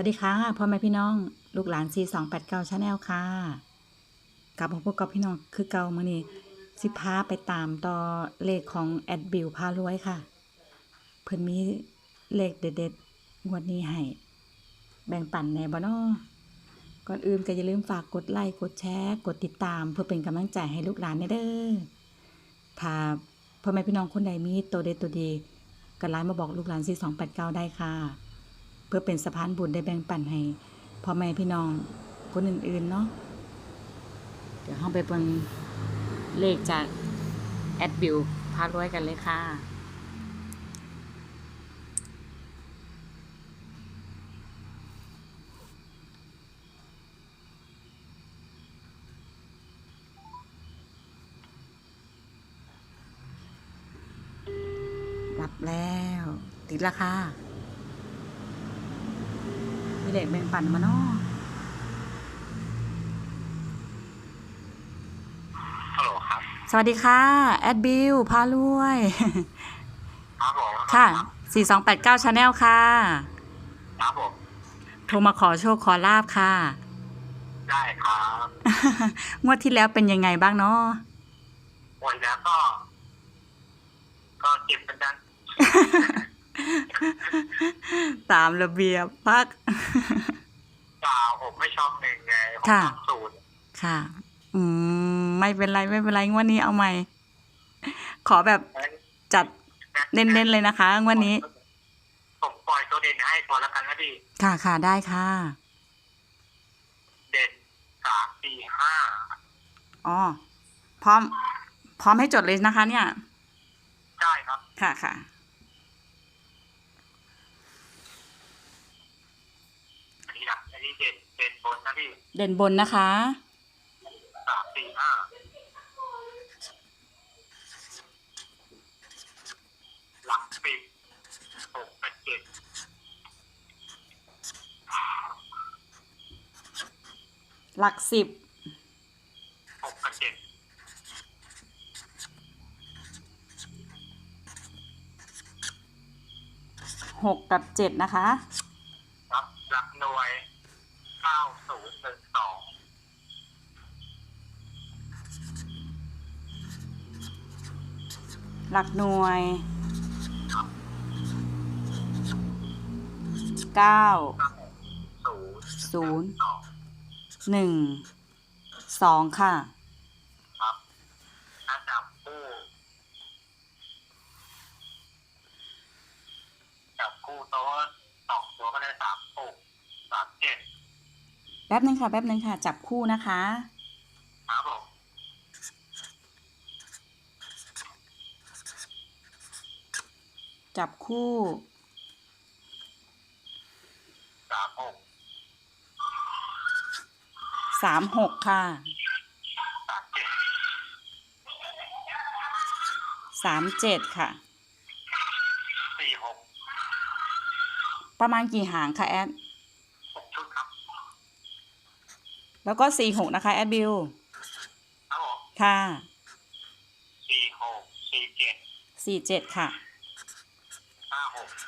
วัสดีค่ะพ่อแม่พี่น้อง ลูกหลาน4289 ชาแนลค่ะกลับมาพบกับพี่น้องคือเก่ามือนี้สิพาไปตามต่อเลขของแอดบิวพารวยค่ะ เพิ่นมีเลขเด็ดๆงวดนี้ให้แบ่งปันแหน่บ่นอก่อนอื่นก็อย่าลืมฝากกดไลค์กดแชร์ กดติดตาม เพื่อเป็นกำลังใจให้ลูกหลานแน่เด้อถ้าพ่อแม่พี่น้องคนใดมีตัวเด็ดตัวดีก็ไลน์มาบอกลูกหลาน4289 ได้ค่ะ เพื่อเป็นสะพานบุญได้แบ่งปันให้พ่อแม่พี่น้องคนอื่นๆเนาะเดี๋ยวเราไปเบิ่งเลขจากแอดบิวพารวยกันเลยค่ะรับแล้ว ติดราคา มีเด็กแบ่งปันมาเนาะฮัลโหลครับ สวัสดีค่ะ แอดบิวพารวย ครับผมค่ะ 4289 Channel ค่ะ ครับผม โทรมาขอโชคขอลาบค่ะ ได้ครับ งวดที่แล้วเป็นยังไงบ้างเนาะวันนี้ก็ ก็เก็บเป็นดัน ตามระเบียบพัก เปล่าผมไม่ชอบหนึ่งไงผมค่ะชอบศูนย์ค่ะ อืม ไม่เป็นไรไม่เป็นไรงวดนี้เอาใหม่ ขอแบบจัดเน้นๆเลยนะคะงวดนี้ ผมปล่อยตัวเด่นให้พอแล้วกันนะพี่ ค่ะค่ะได้ค่ะ เด่นสามสี่ห้าอ๋อพร้อม พร้อมให้จดเลยนะคะ เนี่ยได้ครับ ค่ะค่ะ อัน นี้นะอันนี้เด่นเด่นบนนะพี่เด่นบนนะคะ สามสี่ห้าหลักสิบหกแปดเจ็ดหลักสิบหกแปดเจ็ดหกกับเจ็ดนะคะ ครับหลักหน่วยเก้าศูนย์หนึ่งสอง หลักหน่วย เก้า ศูนย์ศูนย์สองหนึ่ง สองค่ะครับถ้าจับคู่จับคู่โต๊ะสองตัวก็ได้สามหกสามเจ็ด แป๊บนึงค่ะ แป๊บนึงค่ะ จับคู่นะคะ ครับผม จับคู่สามหกสามหกค่ะสามเจ็ดสามเจ็ดค่ะสี่หกประมาณกี่หางคะแอดหกชุดครับแล้วก็สี่หกนะคะ แอดบิวครับผมค่ะสี่หกสี่เจ็ดสี่เจ็ดค่ะ ห้าหก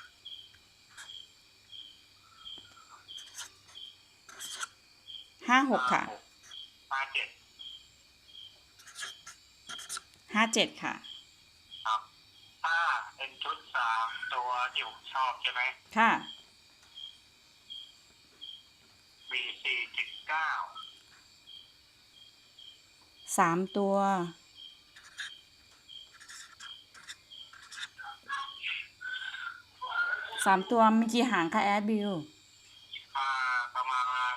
ห้าหกค่ะห้าเจ็ดห้าเจ็ดค่ะ ครับถ้าเป็นชุดสามตัวที่ผมชอบใช่ไหมค่ะ มีสี่จุดเก้าสามตัว สามตัวมีกี่หางคะแอดบิวอ่าประมาณ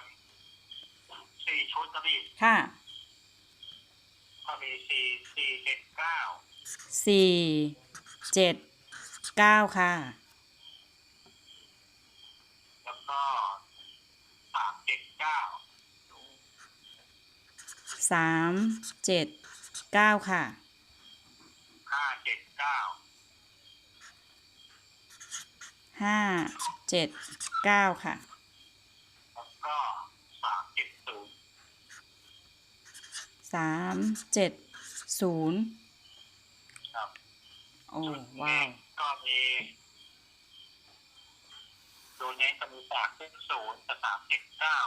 สี่ชุดนะพี่ค่ะก็มีสี่สี่เจ็ดเก้าสี่เจ็ดเก้าค่ะ แล้วก็สามเจ็ดเก้าสามเจ็ดเก้าค่ะห้าเจ็ดเก้า ห้าเจ็ดเก้าค่ะ แล้วก็สามเจ็ดศูนย์สามเจ็ดศูนย์ครับโอ้ชุดว้านี้วก็มีศูตัวนี้จะมีสามเจ็ดศูนย์กับสามเจ็ดเก้า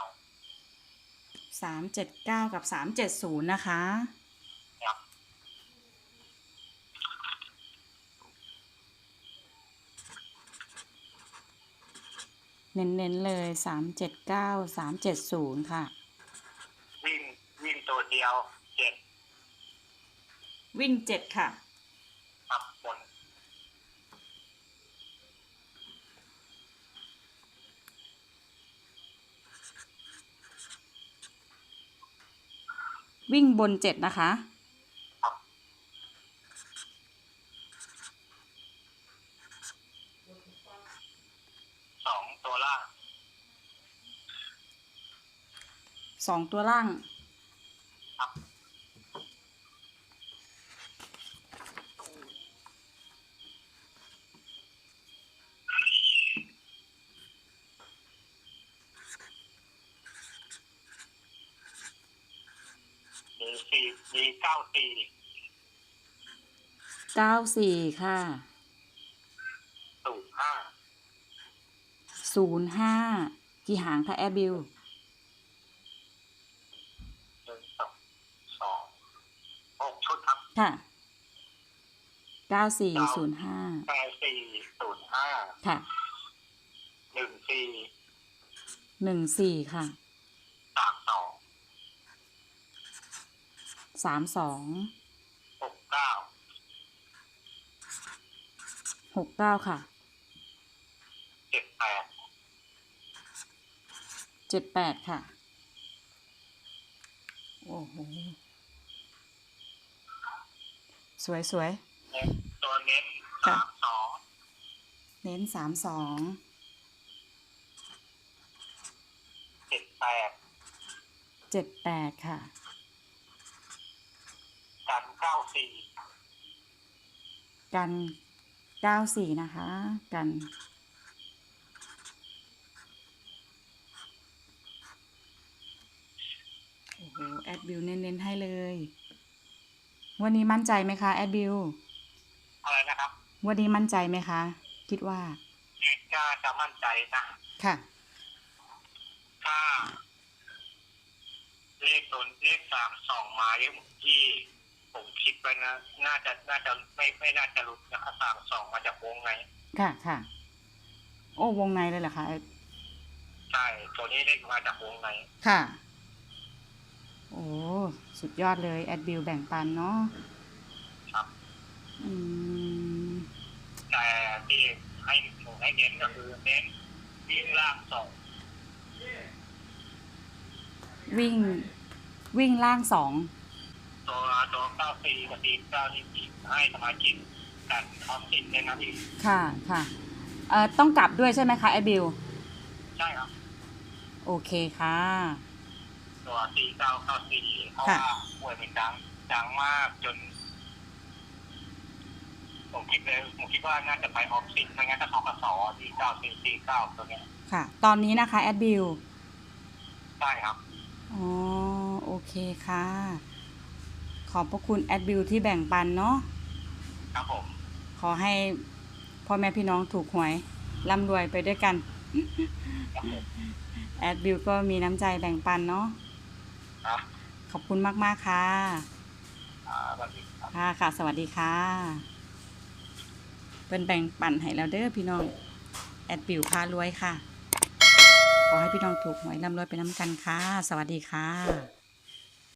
สามเจ็ดเก้ากับสามเจ็ดศูนย์นะคะ ครับ เน้นๆเลยสามเจ็ดเก้าสามเจ็ดศูนย์ค่ะ วิ่งวิ่งตัวเดียวเจ็ดวิ่งเจ็ดค่ะครับบนวิ่งบนเจ็ดนะคะ สอง ตัวล่างสองตัวล่างมีสี่มีเก้าสี่เก้าสี่ค่ะ ศูนย์ห้า ศูนย์ห้ากี่หางคะแอดบิวหนึ่งสองสองหกชุดครับค่ะเก้าสี่ศูนย์ห้าแปดสี่ศูนย์ห้าค่ะหนึ่งสี่หนึ่งสี่ค่ะสามสองสามสองหกเก้าหกเก้าค่ะ เจ็ดแปด เจ็ดแปดค่ะ โอ้โห สวยสวยตัวเน้นค่ะสามสองเน้นสามสองเจ็ดแปดเจ็ดแปดค่ะกันเก้าสี่กันเก้าสี่นะคะ กัน โอ้โหแอดบิวเน้นๆให้เลย วันนี้มั่นใจไหมคะแอดบิวอะไรนะครับ วันนี้มั่นใจไหมคะ คิดว่าเอกก็จะมั่นใจนะ ค่ะ ถ้า เลขตัวเลขสามสองมาเยอะที่ผมคิดไว้นะ น่าจะน่าจะไม่ไม่น่าจะหลุดนะครับสามสองมาจากวงในค่ะค่ะ โอ้วงในเลยเหรอคะแอดใช่ ตัวนี้เลขมาจากวงในค่ะ โอ้สุดยอดเลย แอดบิวแบ่งปันเนาะครับ อืม แต่ที่ให้ผมให้เน้นก็คือเน้นวิ่งล่างสองวิ่ง วิ่งล่างสองตัวตัวเก้าสี่กับสี่เก้านี่ที่ให้สมาชิกกันออฟฟิศเลยนะพี่ค่ะค่ะเอ่อต้องกลับด้วยใช่ไหมคะแอดบิว ใช่ครับ โอเคค่ะ ตัวสี่เก้าเก้าสี่เพราะค่ะว่าป่วยเป็นดังดังมากจน ผมคิดเลยผมคิดว่าน่าจะไปออฟฟิศไม่งั้นถ้าเขากระสอที่เก้าสี่สี่เก้าตัวเนี้ยค่ะ ตอนนี้นะคะ แอดบิวใช่ครับอ๋อโอเคค่ะ ขอบพระคุณแอดบิวที่แบ่งปันเนาะครับผม ขอให้พ่อแม่พี่น้องถูกหวยร่ำรวยไปด้วยกันครับผมแอดบิวก็มีน้ำใจแบ่งปันเนาะ ครับขอบคุณมาก ๆ ค่ะ อ่าสวัสดีครับ ค่ะค่ะ สวัสดีค่ะ เป็นแบ่งปันให้แล้วเด้อพี่น้อง แอดบิวพารวยค่ะ ขอให้พี่น้องถูกหวยร่ำรวยไปน้ำกันค่ะ สวัสดีค่ะ